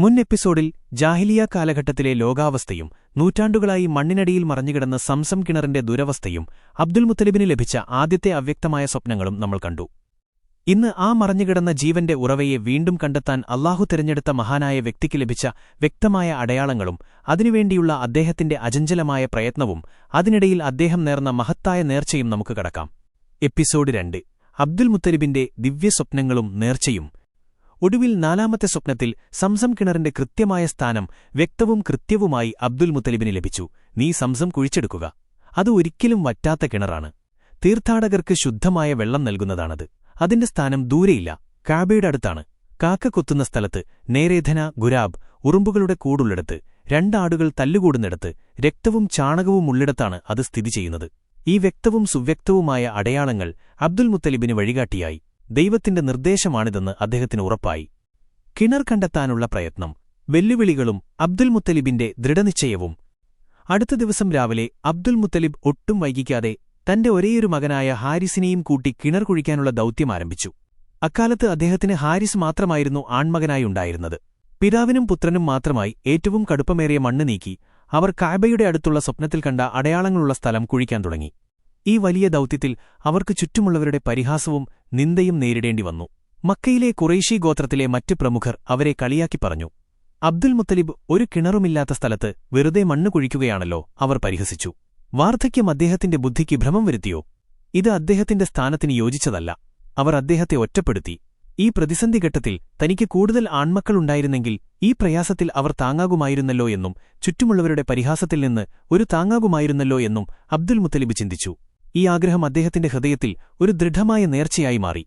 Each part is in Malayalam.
മുൻ എപ്പിസോഡിൽ ജാഹിലിയ കാലഘട്ടത്തിലെ ലോകാവസ്ഥയും നൂറ്റാണ്ടുകളായി മണ്ണിനടിയിൽ മറഞ്ഞുകിടന്ന സംസം കിണറിന്റെ ദുരവസ്ഥയും അബ്ദുൽ മുത്തലിബിന് ലഭിച്ച ആദ്യത്തെ അവ്യക്തമായ സ്വപ്നങ്ങളും നമ്മൾ കണ്ടു. ഇന്ന് ആ മറഞ്ഞുകിടന്ന ജീവന്റെ ഉറവയെ വീണ്ടും കണ്ടെത്താൻ അള്ളാഹു തിരഞ്ഞെടുത്ത മഹാനായ വ്യക്തിക്ക് ലഭിച്ച വ്യക്തമായ അടയാളങ്ങളും അതിനുവേണ്ടിയുള്ള അദ്ദേഹത്തിന്റെ അചഞ്ചലമായ പ്രയത്നവും അതിനിടയിൽ അദ്ദേഹം നേർന്ന മഹത്തായ നേർച്ചയും നമുക്ക് കടക്കാം. എപ്പിസോഡ് രണ്ട്. അബ്ദുൽ മുത്തലിബിന്റെ ദിവ്യസ്വപ്നങ്ങളും നേർച്ചയും ഒടുവിൽ നാലാമത്തെ സ്വപ്നത്തിൽ സംസം കിണറിന്റെ കൃത്യമായ സ്ഥാനം വ്യക്തവും കൃത്യവുമായി അബ്ദുൽ മുത്തലിബിന് ലഭിച്ചു. നീ സംസം കുഴിച്ചെടുക്കുക. അത് ഒരിക്കലും വറ്റാത്ത കിണറാണ്. തീർത്ഥാടകർക്ക് ശുദ്ധമായ വെള്ളം നൽകുന്നതാണത്. അതിന്റെ സ്ഥാനം ദൂരെയില്ല. കാബയുടെ അടുത്താണ്. കാക്ക കൊത്തുന്ന സ്ഥലത്ത് നേരേധന ഗുരാബ് ഉറുമ്പുകളുടെ കൂടുള്ളിടത്ത് രണ്ടാടുകൾ തല്ലുകൂടുന്നിടത്ത് രക്തവും ചാണകവും ഉള്ളിടത്താണ് അത് സ്ഥിതി ചെയ്യുന്നത്. ഈ വ്യക്തവും സുവ്യക്തവുമായ അടയാളങ്ങൾ അബ്ദുൽ മുത്തലിബിന് വഴികാട്ടിയായി. ദൈവത്തിന്റെ നിർദ്ദേശമാണിതെന്ന് അദ്ദേഹത്തിന് ഉറപ്പായി. കിണർ കണ്ടെത്താനുള്ള പ്രയത്നം വെല്ലുവിളികളും അബ്ദുൽ മുത്തലിബിന്റെ ദൃഢനിശ്ചയവും. അടുത്ത ദിവസം രാവിലെ അബ്ദുൽ മുത്തലിബ് ഒട്ടും വൈകിക്കാതെ തന്റെ ഒരേയൊരു മകനായ ഹാരിസിനെയും കൂട്ടി കിണർ കുഴിക്കാനുള്ള ദൗത്യം ആരംഭിച്ചു. അക്കാലത്ത് അദ്ദേഹത്തിന് ഹാരിസ് മാത്രമായിരുന്നു ആൺമകനായി ഉണ്ടായിരുന്നത്. പിതാവിനും പുത്രനും മാത്രമായി ഏറ്റവും കടുപ്പമേറിയ മണ്ണ് നീക്കി അവർ കായബയുടെ അടുത്തുള്ള സ്വപ്നത്തിൽ കണ്ട അടയാളങ്ങളുള്ള സ്ഥലം കുഴിക്കാൻ തുടങ്ങി. ഈ വലിയ ദൗത്യത്തിൽ അവർക്ക് ചുറ്റുമുള്ളവരുടെ പരിഹാസവും നിന്ദയും നേരിടേണ്ടി വന്നു. മക്കയിലെ കുറേശി ഗോത്രത്തിലെ മറ്റ് പ്രമുഖർ അവരെ കളിയാക്കി പറഞ്ഞു അബ്ദുൽ മുത്തലിബ് ഒരു കിണറുമില്ലാത്ത സ്ഥലത്ത് വെറുതെ മണ്ണ് കുഴിക്കുകയാണല്ലോ അവർ പരിഹസിച്ചു. വാർദ്ധക്യം അദ്ദേഹത്തിന്റെ ബുദ്ധിക്ക് ഭ്രമം വരുത്തിയോ? ഇത് അദ്ദേഹത്തിന്റെ സ്ഥാനത്തിന് യോജിച്ചതല്ല. അവർ അദ്ദേഹത്തെ ഒറ്റപ്പെടുത്തി. ഈ പ്രതിസന്ധി ഘട്ടത്തിൽ തനിക്ക് കൂടുതൽ ആൺമക്കളുണ്ടായിരുന്നെങ്കിൽ ഈ പ്രയാസത്തിൽ അവർ താങ്ങാകുമായിരുന്നല്ലോ എന്നും ചുറ്റുമുള്ളവരുടെ പരിഹാസത്തിൽ നിന്ന് ഒരു താങ്ങാകുമായിരുന്നല്ലോ എന്നും അബ്ദുൽ മുത്തലിബ് ചിന്തിച്ചു. ഈ ആഗ്രഹം അദ്ദേഹത്തിന്റെ ഹൃദയത്തിൽ ഒരു ദൃഢമായ നേർച്ചയായി മാറി.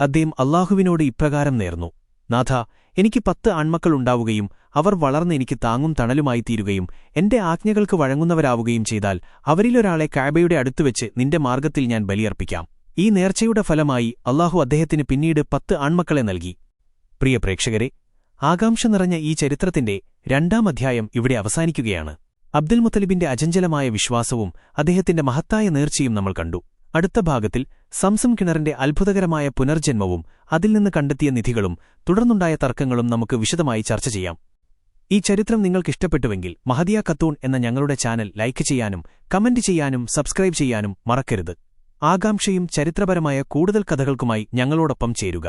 അദ്ദേഹം അള്ളാഹുവിനോട് ഇപ്രകാരം നേർന്നു നാഥ എനിക്ക് പത്ത് ആൺമക്കളുണ്ടാവുകയും അവർ വളർന്ന് എനിക്ക് താങ്ങും തണലുമായി തീരുകയും എന്റെ ആജ്ഞകൾക്ക് വഴങ്ങുന്നവരാവുകയും ചെയ്താൽ അവരിലൊരാളെ കാബയുടെ അടുത്തുവെച്ച് നിന്റെ മാർഗത്തിൽ ഞാൻ ബലിയർപ്പിക്കാം. ഈ നേർച്ചയുടെ ഫലമായി അള്ളാഹു അദ്ദേഹത്തിന് പിന്നീട് പത്ത് ആൺമക്കളെ നൽകി. പ്രിയ പ്രേക്ഷകരെ ആകാംക്ഷ നിറഞ്ഞ ഈ ചരിത്രത്തിന്റെ രണ്ടാം അധ്യായം ഇവിടെ അവസാനിക്കുകയാണ്. അബ്ദുൽ മുത്തലിബിന്റെ അചഞ്ചലമായ വിശ്വാസവും അദ്ദേഹത്തിന്റെ മഹത്തായ നേർച്ചയും നമ്മൾ കണ്ടു. അടുത്ത ഭാഗത്തിൽ സംസം കിണറിന്റെ അത്ഭുതകരമായ പുനർജന്മവും അതിൽ നിന്ന് കണ്ടെത്തിയ നിധികളും തുടർന്നുണ്ടായ തർക്കങ്ങളും നമുക്ക് വിശദമായി ചർച്ച ചെയ്യാം. ഈ ചരിത്രം നിങ്ങൾക്കിഷ്ടപ്പെട്ടുവെങ്കിൽ മഹദിയ കത്തൂൺ എന്ന ഞങ്ങളുടെ ചാനൽ ലൈക്ക് ചെയ്യാനും കമന്റ് ചെയ്യാനും സബ്സ്ക്രൈബ് ചെയ്യാനും മറക്കരുത്. ആകാംക്ഷയും ചരിത്രപരമായ കൂടുതൽ കഥകൾക്കുമായി ഞങ്ങളോടൊപ്പം ചേരുക.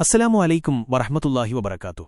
അസ്സലാമു അലൈക്കും വറഹമത്തുല്ലാഹി വബർക്കാത്തു